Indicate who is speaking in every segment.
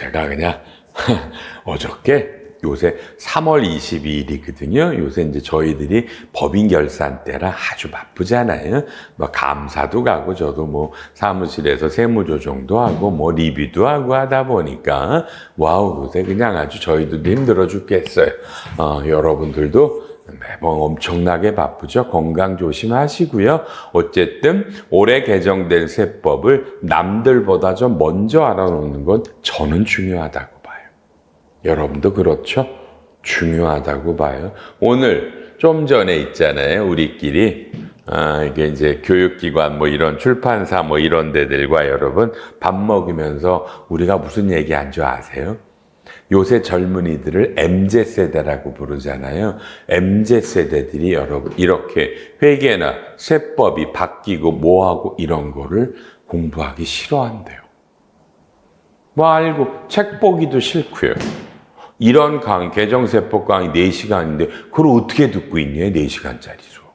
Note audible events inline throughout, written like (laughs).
Speaker 1: 제가 그냥 (laughs) 어저께 요새 3월 22일이거든요. 요새 이제 저희들이 법인 결산 때라 아주 바쁘잖아요. 뭐 감사도 가고 저도 뭐 사무실에서 세무 조정도 하고 뭐 리뷰도 하고 하다 보니까 와우 요새 그냥 아주 저희들도 힘들어 죽겠어요. 어, 여러분들도 매번 엄청나게 바쁘죠. 건강 조심하시고요. 어쨌든 올해 개정된 세법을 남들보다 좀 먼저 알아놓는 건 저는 중요하다고 봐요. 여러분도 그렇죠? 중요하다고 봐요. 오늘 좀 전에 있잖아요. 우리끼리 아, 이게 이제 교육기관 뭐 이런 출판사 뭐 이런 데들과 여러분 밥 먹으면서 우리가 무슨 얘기 한 줄 아세요? 요새 젊은이들을 MZ세대라고 부르잖아요. MZ세대들이 여러분 이렇게 회계나 세법이 바뀌고 뭐하고 이런 거를 공부하기 싫어한대요. 뭐 알고 책 보기도 싫고요. 이런 강, 개정세법 강의 4시간인데 그걸 어떻게 듣고 있냐, 4시간짜리 수업을.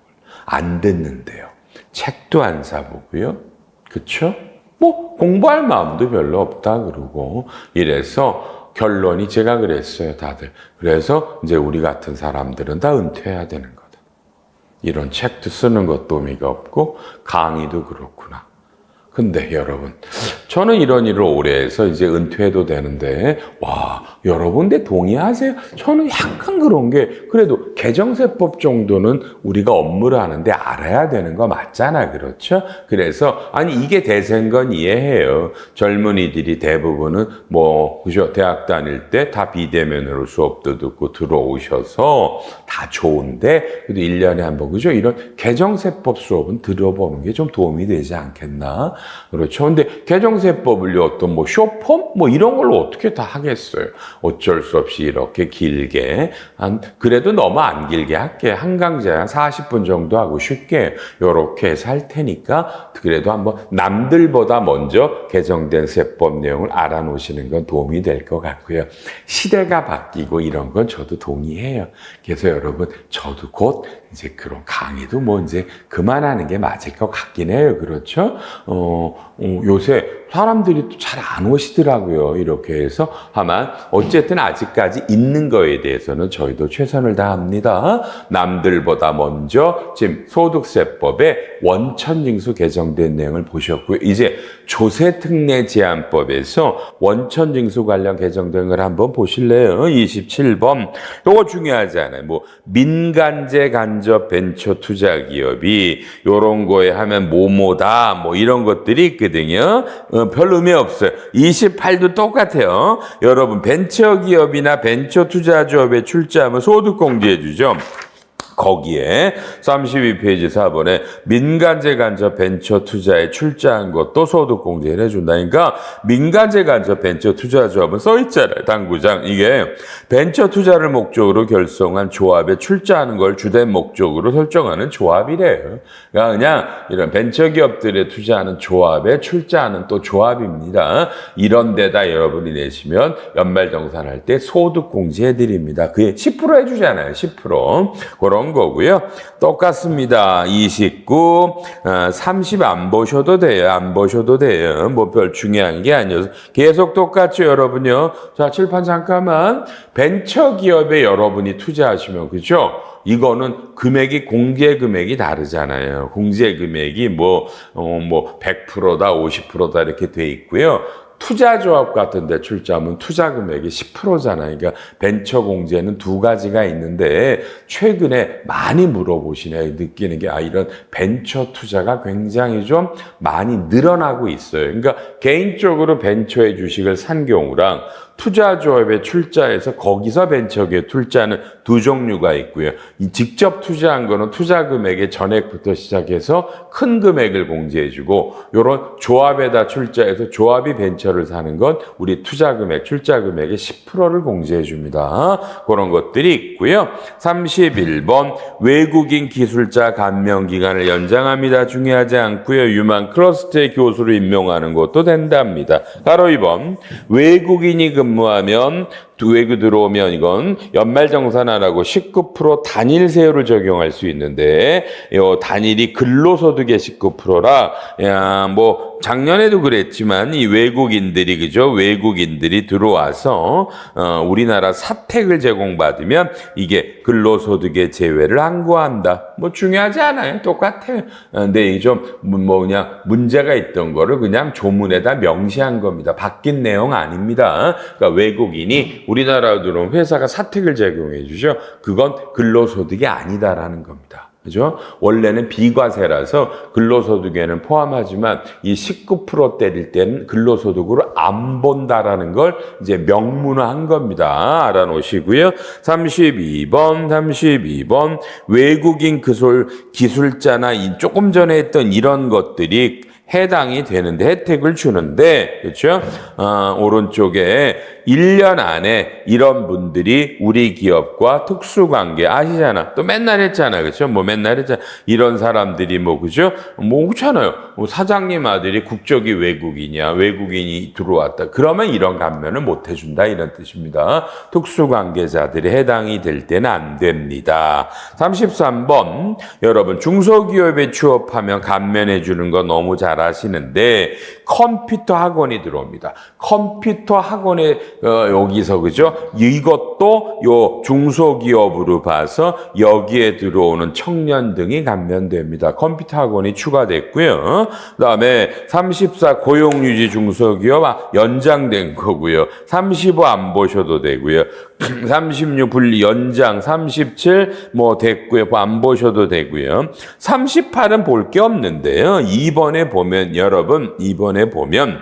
Speaker 1: 안 듣는데요. 책도 안 사보고요. 그쵸? 뭐 공부할 마음도 별로 없다 그러고 이래서 결론이 제가 그랬어요, 다들. 그래서 이제 우리 같은 사람들은 다 은퇴해야 되는 거다. 이런 책도 쓰는 것도 의미가 없고 강의도 그렇구나. 근데 여러분, 저는 이런 일을 오래 해서 이제 은퇴해도 되는데, 와, 여러분들 동의하세요? 저는 약간 그런 게, 그래도 개정세법 정도는 우리가 업무를 하는데 알아야 되는 거 맞잖아, 그렇죠? 그래서, 아니, 이게 대세인 건 이해해요. 젊은이들이 대부분은 뭐, 그죠? 대학 다닐 때 다 비대면으로 수업도 듣고 들어오셔서 다 좋은데, 그래도 1년에 한 번, 그죠? 이런 개정세법 수업은 들어보는 게 좀 도움이 되지 않겠나? 그렇죠. 근데 개정세법을 어떤 뭐 쇼폼? 뭐 이런 걸로 어떻게 다 하겠어요. 어쩔 수 없이 이렇게 길게. 한, 그래도 너무 안 길게 할게. 한 강좌 한 40분 정도 하고 쉽게 해서 할 테니까 그래도 한번 남들보다 먼저 개정된 세법 내용을 알아놓으시는 건 도움이 될 것 같고요. 시대가 바뀌고 이런 건 저도 동의해요. 그래서 여러분, 저도 곧 이제 그런 강의도 뭐 이제 그만하는 게 맞을 것 같긴 해요. 그렇죠? 어, 어, 요새 사람들이 또 잘 안 오시더라고요. 이렇게 해서. 하만, 어쨌든 아직까지 있는 거에 대해서는 저희도 최선을 다합니다. 남들보다 먼저 지금 소득세법의 원천징수 개정된 내용을 보셨고요. 이제 조세특례 제한법에서 원천징수 관련 개정된 걸 한번 보실래요? 27번. 요거 중요하지 않아요. 뭐, 민간제 간접 벤처 투자 기업이 요런 거에 하면 뭐뭐다, 뭐 이런 것들이 있거든요. 어, 별 의미 없어요. 28도 똑같아요. 여러분, 벤처 기업이나 벤처 투자 조합에 출자하면 소득 공제해 주죠. 거기에 32페이지 4번에 민간재 간접 벤처 투자에 출자한 것도 소득 공제를 해준다. 그러니까 민간재 간접 벤처 투자 조합은 써 있잖아요. 당구장. 이게 벤처 투자를 목적으로 결성한 조합에 출자하는 걸 주된 목적으로 설정하는 조합이래요. 그러니까 그냥 이런 벤처 기업들에 투자하는 조합에 출자하는 또 조합입니다. 이런 데다 여러분이 내시면 연말 정산할 때 소득 공제 해 드립니다. 그게 10% 해주잖아요. 10%. 그런 거고요. 똑같습니다. 29, 30 안 보셔도 돼요. 안 보셔도 돼요. 뭐 별 중요한 게 아니어서. 계속 똑같죠, 여러분요. 자, 칠판 잠깐만. 벤처 기업에 여러분이 투자하시면, 그죠? 이거는 금액이 공제 금액이 다르잖아요. 공제 금액이 뭐, 어, 뭐, 100%다, 50%다 이렇게 돼 있고요. 투자조합 같은 데 출자하면 투자 금액이 10%잖아요. 그러니까 벤처 공제는 두 가지가 있는데 최근에 많이 물어보시네요. 느끼는 게 아, 이런 벤처 투자가 굉장히 좀 많이 늘어나고 있어요. 그러니까 개인적으로 벤처의 주식을 산 경우랑 투자조합에 출자해서 거기서 벤처기에 출자하는 두 종류가 있고요. 이 직접 투자한 거는 투자 금액의 전액부터 시작해서 큰 금액을 공제해주고 이런 조합에다 출자해서 조합이 벤처 를 사는 건 우리 투자 금액, 출자 금액의 10%를 공제해 줍니다. 그런 것들이 있고요. 31번 외국인 기술자 감명 기간을 연장합니다. 중요하지 않고요. 유망 클러스터의 교수를 임명하는 것도 된답니다. 바로 2번 외국인이 근무하면 두 외교 들어오면 이건 연말정산하라고 19% 단일 세율을 적용할 수 있는데 요 단일이 근로소득의 19%라 야, 뭐 작년에도 그랬지만 이 외국인들이 그죠 외국인들이 들어와서 어, 우리나라 사택을 제공받으면 이게 근로소득의 제외를 항구한다. 뭐 중요하지 않아요. 똑같아요. 어, 근데 이 좀 뭐 그냥 문제가 있던 거를 그냥 조문에다 명시한 겁니다. 바뀐 내용 아닙니다. 그러니까 외국인이 우리나라로 회사가 사택을 제공해 주죠. 그건 근로소득이 아니다라는 겁니다. 그죠? 원래는 비과세라서 근로소득에는 포함하지만 이 19% 때릴 때는 근로소득으로 안 본다라는 걸 이제 명문화한 겁니다. 알아놓으시고요. 32번, 32번 외국인 기술 기술자나 이 조금 전에 했던 이런 것들이 해당이 되는데 혜택을 주는데 그렇죠? 어, 오른쪽에 1년 안에 이런 분들이 우리 기업과 특수 관계 아시잖아. 또 맨날 했잖아. 그렇죠? 뭐 맨날 했잖아. 이런 사람들이 뭐 그죠? 뭐 그렇잖아요. 뭐 사장님 아들이 국적이 외국인이야. 외국인이 들어왔다. 그러면 이런 감면을 못 해준다. 이런 뜻입니다. 특수관계자들이 해당이 될 때는 안 됩니다. 33번 여러분 중소기업에 취업하면 감면해 주는 거 너무 잘 아시는데 컴퓨터 학원이 들어옵니다. 컴퓨터 학원에 어, 여기서 그죠? 이것도 요 중소기업으로 봐서 여기에 들어오는 청년 등이 감면됩니다. 컴퓨터 학원이 추가됐고요. 그다음에 34 고용 유지 중소기업 아, 연장된 거고요. 35 안 보셔도 되고요. (clears throat) 36 분리 연장 37 뭐 됐고요. 뭐안 보셔도 되고요. 38은 볼 게 없는데요. 2번에 보면 여러분 2번에 보면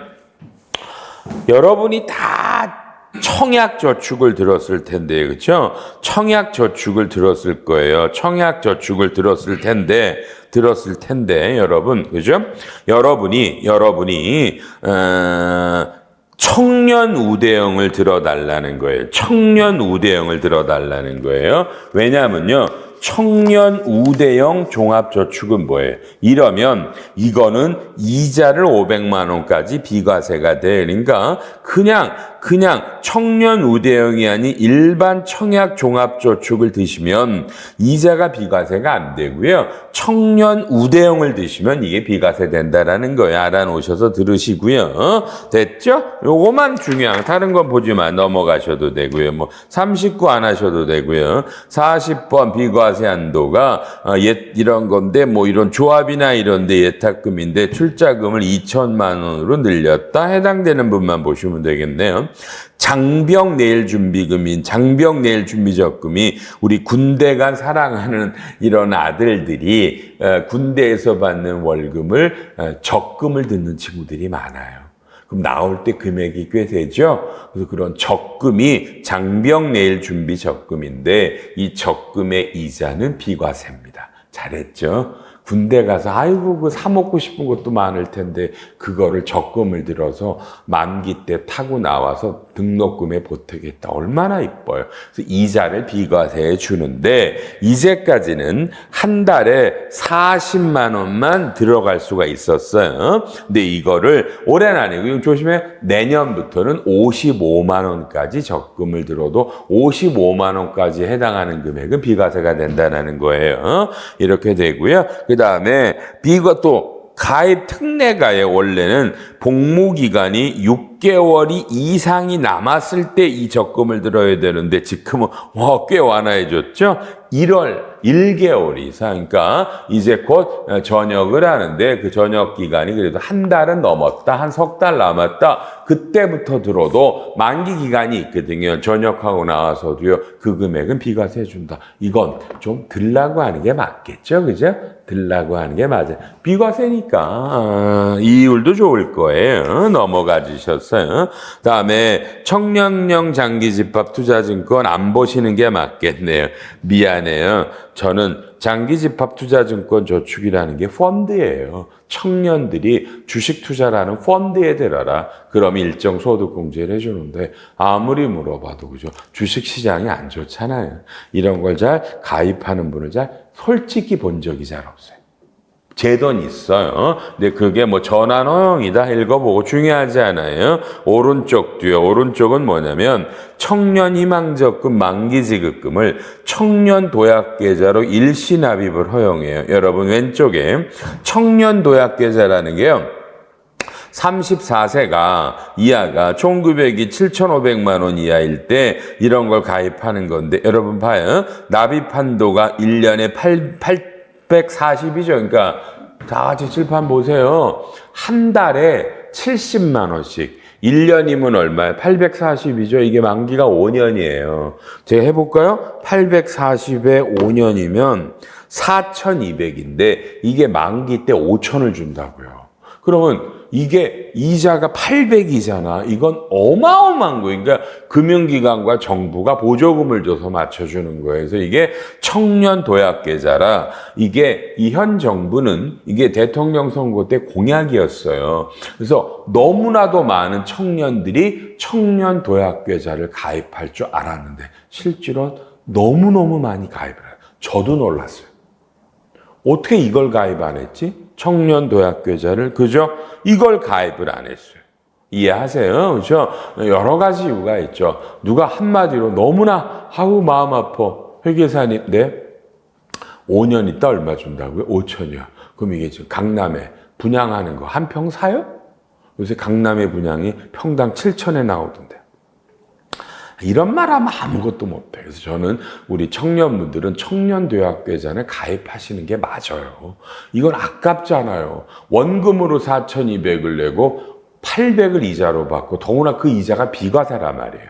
Speaker 1: 여러분이 다 청약 저축을 들었을 텐데 그렇죠? 청약 저축을 들었을 거예요. 청약 저축을 들었을 텐데 들었을 텐데 여러분 그죠? 여러분이 여러분이 어, 청년 우대형을 들어달라는 거예요. 청년 우대형을 들어달라는 거예요. 왜냐하면요. 청년 우대형 종합저축은 뭐예요? 이러면 이거는 이자를 500만 원까지 비과세가 돼. 그러니까 그냥 그냥 청년 우대형이 아닌 일반 청약 종합저축을 드시면 이자가 비과세가 안 되고요. 청년 우대형을 드시면 이게 비과세 된다라는 거예요. 알아놓으셔서 들으시고요. 됐죠? 요거만 중요한 다른 건 보지만 넘어가셔도 되고요. 뭐 39 안 하셔도 되고요. 40번 비과세 어, 옛 이런 건데 뭐 이런 조합이나 이런데 예탁금인데 출자금을 2천만 원으로 늘렸다. 해당되는 분만 보시면 되겠네요. 장병 내일 준비금인 장병 내일 준비적금이 우리 군대 간 사랑하는 이런 아들들이 어, 군대에서 받는 월급을 어, 적금을 듣는 친구들이 많아요. 그럼 나올 때 금액이 꽤 되죠? 그래서 그런 적금이 장병 내일 준비 적금인데 이 적금의 이자는 비과세입니다. 잘했죠? 군대 가서 아이고 그 사 먹고 싶은 것도 많을 텐데 그거를 적금을 들어서 만기 때 타고 나와서 등록금에 보태겠다. 얼마나 이뻐요. 그래서 이자를 비과세해 주는데 이제까지는 한 달에 40만 원만 들어갈 수가 있었어요. 근데 이거를 올해는 아니고 조심해 내년부터는 55만 원까지 적금을 들어도 55만 원까지 해당하는 금액은 비과세가 된다는 거예요. 이렇게 되고요. 그 다음에 비과 또 가입 특례가에 원래는 복무 기간이 6개월이 이상이 남았을 때 이 적금을 들어야 되는데 지금은 와, 꽤 완화해 줬죠. 1월 1개월 이상 그러니까 이제 곧 전역을 하는데 그 전역 기간이 그래도 한 달은 넘었다. 한 석 달 남았다. 그때부터 들어도 만기 기간이 있거든요. 전역하고 나와서도요. 그 금액은 비과세 해 준다. 이건 좀 들라고 하는 게 맞겠죠. 그죠? 들라고 하는 게 맞아요. 비과세니까 아, 이율도 좋을 거예요. 넘어가 주셨어요. 다음에 청년형 장기집합 투자증권 안 보시는 게 맞겠네요. 미안해요. 저는 장기집합투자증권 저축이라는 게 펀드예요. 청년들이 주식 투자라는 펀드에 들어라. 그럼 일정 소득 공제를 해주는데 아무리 물어봐도 그죠. 주식 시장이 안 좋잖아요. 이런 걸 잘 가입하는 분을 잘 솔직히 본 적이 잘 없어요. 제도는 있어요. 근데 그게 뭐 전환 허용이다 읽어보고 중요하지 않아요. 오른쪽 뒤에 오른쪽은 뭐냐면 청년 희망적금 만기 지급금을 청년 도약 계좌로 일시 납입을 허용해요. 여러분 왼쪽에 청년 도약 계좌라는 게요. 34세가 이하가 총급액이 7,500만 원 이하일 때 이런 걸 가입하는 건데 여러분 봐요. 납입 한도가 1년에 8, 840이죠. 그러니까 다 같이 칠판 보세요. 한 달에 70만 원씩. 1년이면 얼마예요? 840이죠. 이게 만기가 5년이에요. 제가 해볼까요? 840에 5년이면 4,200인데 이게 만기 때 5,000을 준다고요. 그러면 이게 이자가 800이잖아. 이건 어마어마한 거예요. 그러니까 금융기관과 정부가 보조금을 줘서 맞춰주는 거예요. 그래서 이게 청년 도약계좌라 이게 이 현 정부는 이게 대통령 선거 때 공약이었어요. 그래서 너무나도 많은 청년들이 청년 도약계좌를 가입할 줄 알았는데 실제로 너무너무 많이 가입을 해요. 저도 놀랐어요. 어떻게 이걸 가입 안 했지? 청년 도약계좌를 그죠? 이걸 가입을 안 했어요. 이해하세요? 그죠? 여러 가지 이유가 있죠. 누가 한마디로 너무나 하고 마음 아파 회계사인데 5년 있다 얼마 준다고요? 5천이요. 그럼 이게 지금 강남에 분양하는 거 한 평 사요? 요새 강남의 분양이 평당 7천에 나오던데. 이런 말 하면 아무것도 못해. 그래서 저는 우리 청년분들은 청년도약계좌에 가입하시는 게 맞아요. 이건 아깝잖아요. 원금으로 4,200을 내고 800을 이자로 받고 더구나 그 이자가 비과세란 말이에요.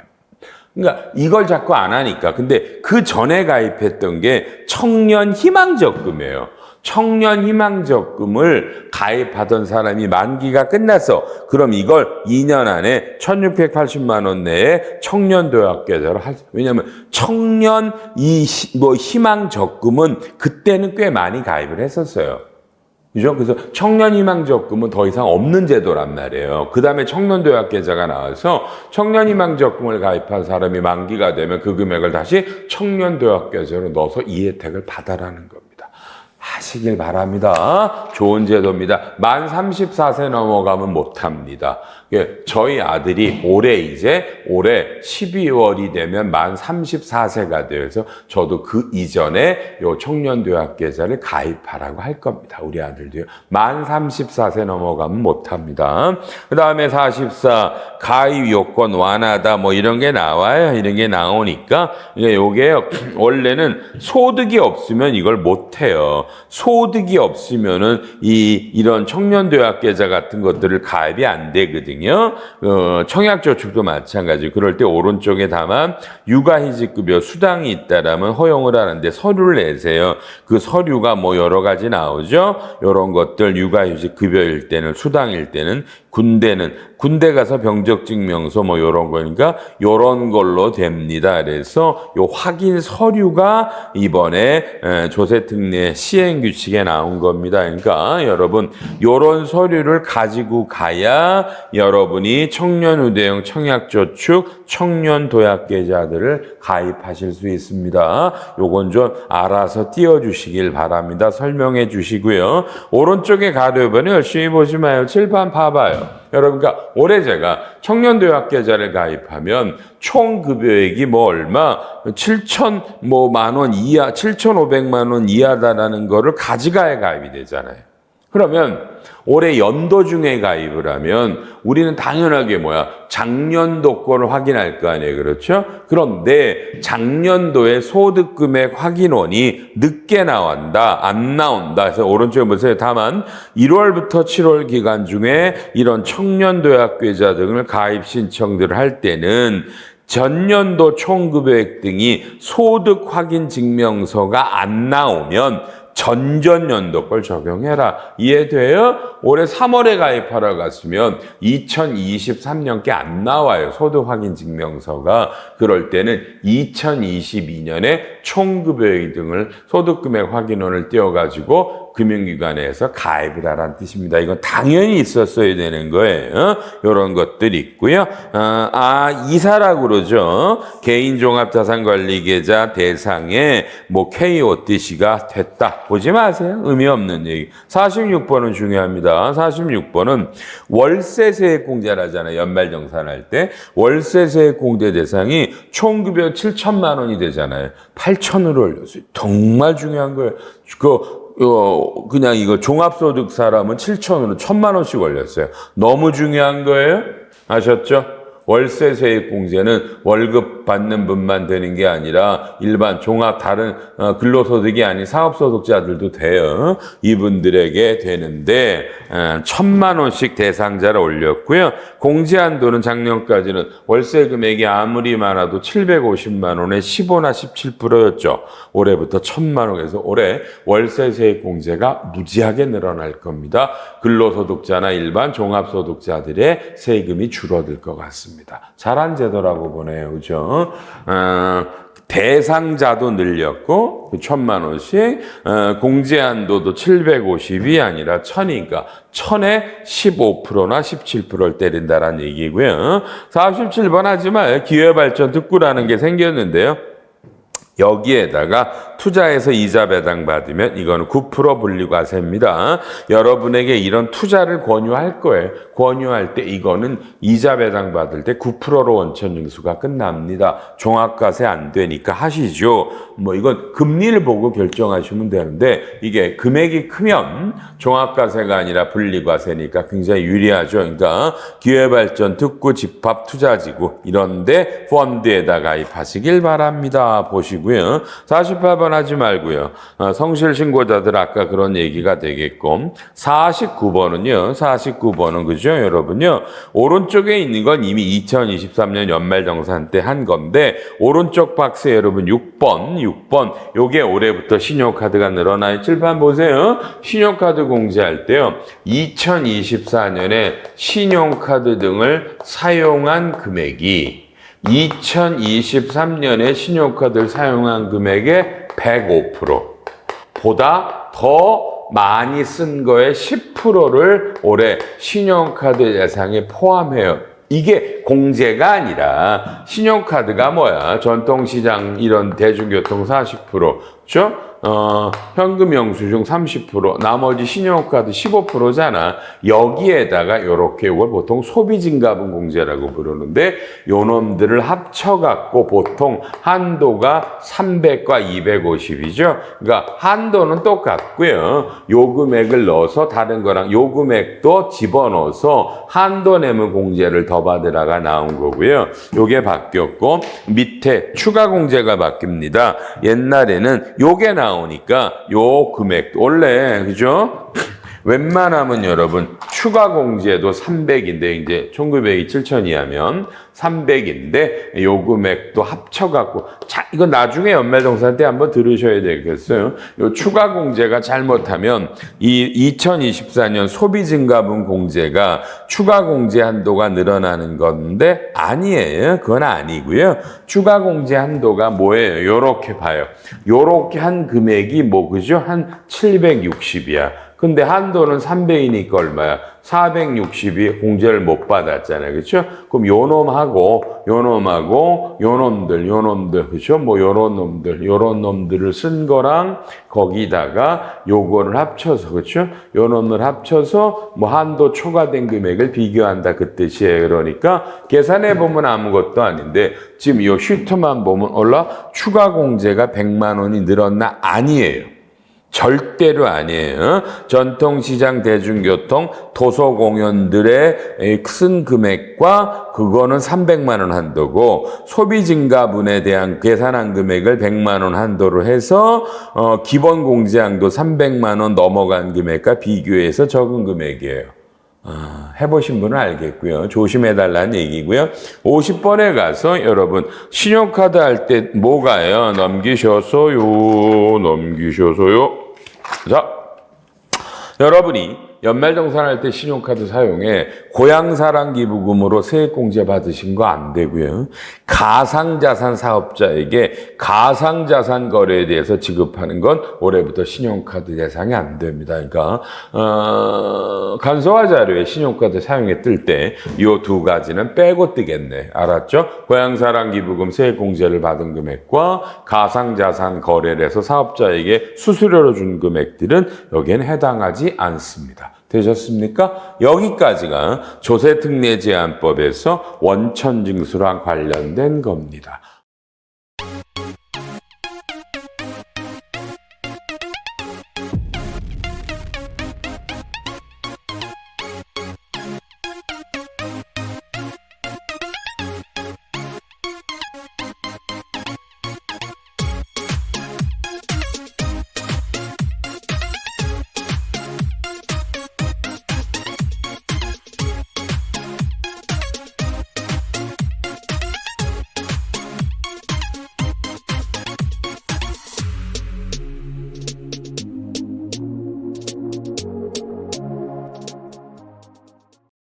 Speaker 1: 그러니까 이걸 자꾸 안 하니까. 근데 그 전에 가입했던 게 청년 희망적금이에요. 청년 희망적금을 가입하던 사람이 만기가 끝났어. 그럼 이걸 2년 안에 1680만 원 내에 청년 도약 계좌로 할 왜냐면 청년 이 뭐 희망적금은 그때는 꽤 많이 가입을 했었어요. 그죠? 그래서 청년 희망 적금은 더 이상 없는 제도란 말이에요. 그 다음에 청년 도약 계좌가 나와서 청년 희망 적금을 가입한 사람이 만기가 되면 그 금액을 다시 청년 도약 계좌로 넣어서 이 혜택을 받아라는 겁니다. 하시길 바랍니다. 좋은 제도입니다. 만 34세 넘어가면 못합니다. 예, 저희 아들이 올해 이제 올해 12월이 되면 만 34세가 되어서 저도 그 이전에 요 청년도약 계좌를 가입하라고 할 겁니다. 우리 아들도요. 만 34세 넘어가면 못합니다. 그 다음에 44 가입 요건 완화다 뭐 이런 게 나와요. 이런 게 나오니까 이게 요게 원래는 소득이 없으면 이걸 못해요. 소득이 없으면은 이 이런 청년도약 계좌 같은 것들을 가입이 안 되거든요. 어, 청약저축도 마찬가지. 그럴 때 오른쪽에 다만 육아휴직급여 수당이 있다라면 허용을 하는데 서류를 내세요. 그 서류가 뭐 여러 가지 나오죠. 이런 것들 육아휴직급여일 때는 수당일 때는 군대는 군대 가서 병적 증명서 뭐 요런 거니까 요런 걸로 됩니다. 그래서 요 확인 서류가 이번에 조세 특례 시행 규칙에 나온 겁니다. 그러니까 여러분 요런 서류를 가지고 가야 여러분이 청년 우대형 청약 저축 청년 도약 계좌들을 가입하실 수 있습니다. 요건 좀 알아서 띄워 주시길 바랍니다. 설명해 주시고요. 오른쪽에 가려면 열심히 보지 마요. 칠판 봐봐요. 여러분, 그러니까 올해 제가 청년도약 계좌를 가입하면 총 급여액이 뭐 얼마 7천 뭐만 원 이하 7,500만 원 이하다라는 거를 가져가야 가입이 되잖아요. 그러면 올해 연도 중에 가입을 하면 우리는 당연하게 뭐야? 작년도 거를 확인할 거 아니에요. 그렇죠? 그런데 작년도의 소득 금액 확인원이 늦게 나온다 안 나온다. 그래서 오른쪽에 보세요. 다만 1월부터 7월 기간 중에 이런 청년도약계좌 등을 가입 신청들을 할 때는 전년도 총급여액 등이 소득 확인 증명서가 안 나오면 전전년도 걸 적용해라. 이해돼요? 올해 3월에 가입하러 갔으면 2023년께 안 나와요. 소득 확인 증명서가. 그럴 때는 2022년에 총급여액 등을 소득금액 확인원을 띄워가지고 금융기관에서 가입을 하라는 뜻입니다. 이건 당연히 있었어야 되는 거예요. 이런 것들이 있고요. 어, 아, 이사라고 그러죠. 개인종합자산관리계좌 대상에 뭐 KOTC가 됐다. 보지 마세요. 의미 없는 얘기. 46번은 중요합니다. 46번은 월세 세액공제라잖아요. 연말정산할 때. 월세 세액공제 대상이 총급여 7천만 원이 되잖아요. 8천으로 올렸어요. 정말 중요한 거예요. 그, 어, 그냥 이거 종합소득 사람은 7천으로 1천만 원씩 올렸어요. 너무 중요한 거예요. 아셨죠? 월세 세액 공제는 월급 받는 분만 되는 게 아니라 일반 종합 다른 어, 근로소득이 아닌 사업소득자들도 돼요. 이분들에게 되는데 어, 천만 원씩 대상자를 올렸고요. 공제 한도는 작년까지는 월세 금액이 아무리 많아도 750만 원에 15나 17%였죠. 올해부터 천만 원에서 올해 월세 세액 공제가 무지하게 늘어날 겁니다. 근로소득자나 일반 종합소득자들의 세금이 줄어들 것 같습니다. 잘한 제도라고 보네요. 그죠? 어, 대상자도 늘렸고, 그 천만 원씩, 어, 공제 한도도 750이 아니라 1000이니까, 1000에 15%나 17%를 때린다라는 얘기고요. 47번 하지만 기회발전 특구라는 게 생겼는데요. 여기에다가 투자해서 이자 배당 받으면 이거는 9% 분리과세입니다. 여러분에게 이런 투자를 권유할 거예요. 권유할 때 이거는 이자 배당 받을 때 9%로 원천 징수가 끝납니다. 종합과세 안 되니까 하시죠. 뭐 이건 금리를 보고 결정하시면 되는데 이게 금액이 크면 종합과세가 아니라 분리과세니까 굉장히 유리하죠. 그러니까 기회발전 특구 집합 투자지구 이런데 펀드에다 가입하시길 바랍니다. 보시고 요. 48번 하지 말고요. 어, 성실 신고자들 아까 그런 얘기가 되겠고 49번은요. 49번은 그죠, 여러분요. 오른쪽에 있는 건 이미 2023년 연말 정산 때 한 건데 오른쪽 박스에 여러분 6번, 6번 요게 올해부터 신용카드가 늘어나요. 칠판 보세요. 신용카드 공제할 때요. 2024년에 신용카드 등을 사용한 금액이 2023년에 신용카드를 사용한 금액의 105% 보다 더 많이 쓴 거의 10%를 올해 신용카드 예상에 포함해요. 이게 공제가 아니라 신용카드가 뭐야? 전통시장 이런 대중교통 40%, 그죠? 어, 현금 영수증 30%, 나머지 신용카드 15%잖아. 여기에다가 이렇게 이걸 보통 소비진가분 공제라고 부르는데 요 놈들을 합쳐 갖고 보통 한도가 300과 250이죠. 그러니까 한도는 똑같고요. 요 금액을 넣어서 다른 거랑 요 금액도 집어넣어서 한도 내면 공제를 더 받으라가 나온 거고요. 요게 바뀌었고 밑에 추가 공제가 바뀝니다. 옛날에는 요게 나 오니까 요 금액 원래 그죠? (laughs) 웬만하면 여러분 추가 공제도 300인데 이제 1900이 7천이 하면 300인데 요 금액도 합쳐갖고 자 이거 나중에 연말정산 때 한번 들으셔야 되겠어요. 요 추가 공제가 잘못하면 이 2024년 소비 증가분 공제가 추가 공제 한도가 늘어나는 건데 아니에요. 그건 아니고요. 추가 공제 한도가 뭐예요? 요렇게 봐요. 요렇게 한 금액이 뭐 그죠? 한 760이야. 근데 한도는 300이니까 얼마야? 460이 공제를 못 받았잖아요. 그렇죠? 그럼 요 놈하고 요 놈하고 요 놈들 요 놈들 그렇죠? 뭐 요런 놈들 요런 놈들을 쓴 거랑 거기다가 요거를 합쳐서 그렇죠? 요 놈을 합쳐서 뭐 한도 초과된 금액을 비교한다 그 뜻이에요. 그러니까 계산해 보면 아무것도 아닌데 지금 요 슈트만 보면 올라 추가 공제가 100만 원이 늘었나 아니에요. 절대로 아니에요. 전통시장 대중교통 도서 공연들의 쓴 금액과 그거는 300만 원 한도고 소비 증가분에 대한 계산한 금액을 100만 원 한도로 해서 어, 기본 공제량도 300만 원 넘어간 금액과 비교해서 적은 금액이에요. 아, 해보신 분은 알겠고요. 조심해달라는 얘기고요. 50번에 가서 여러분 신용카드 할 때 뭐가요? 넘기셔서요. 넘기셔서요. 자, 여러분이 연말정산 할 때 신용카드 사용해 고향사랑 기부금으로 세액공제 받으신 거 안 되고요. 가상자산 사업자에게 가상자산 거래에 대해서 지급하는 건 올해부터 신용카드 대상이 안 됩니다. 그러니까 어, 간소화 자료에 신용카드 사용에 뜰 때 이 두 가지는 빼고 뜨겠네. 알았죠? 고향사랑 기부금 세액공제를 받은 금액과 가상자산 거래를 해서 사업자에게 수수료로 준 금액들은 여기에는 해당하지 않습니다. 되셨습니까? 여기까지가 조세특례제한법에서 원천징수랑 관련된 겁니다.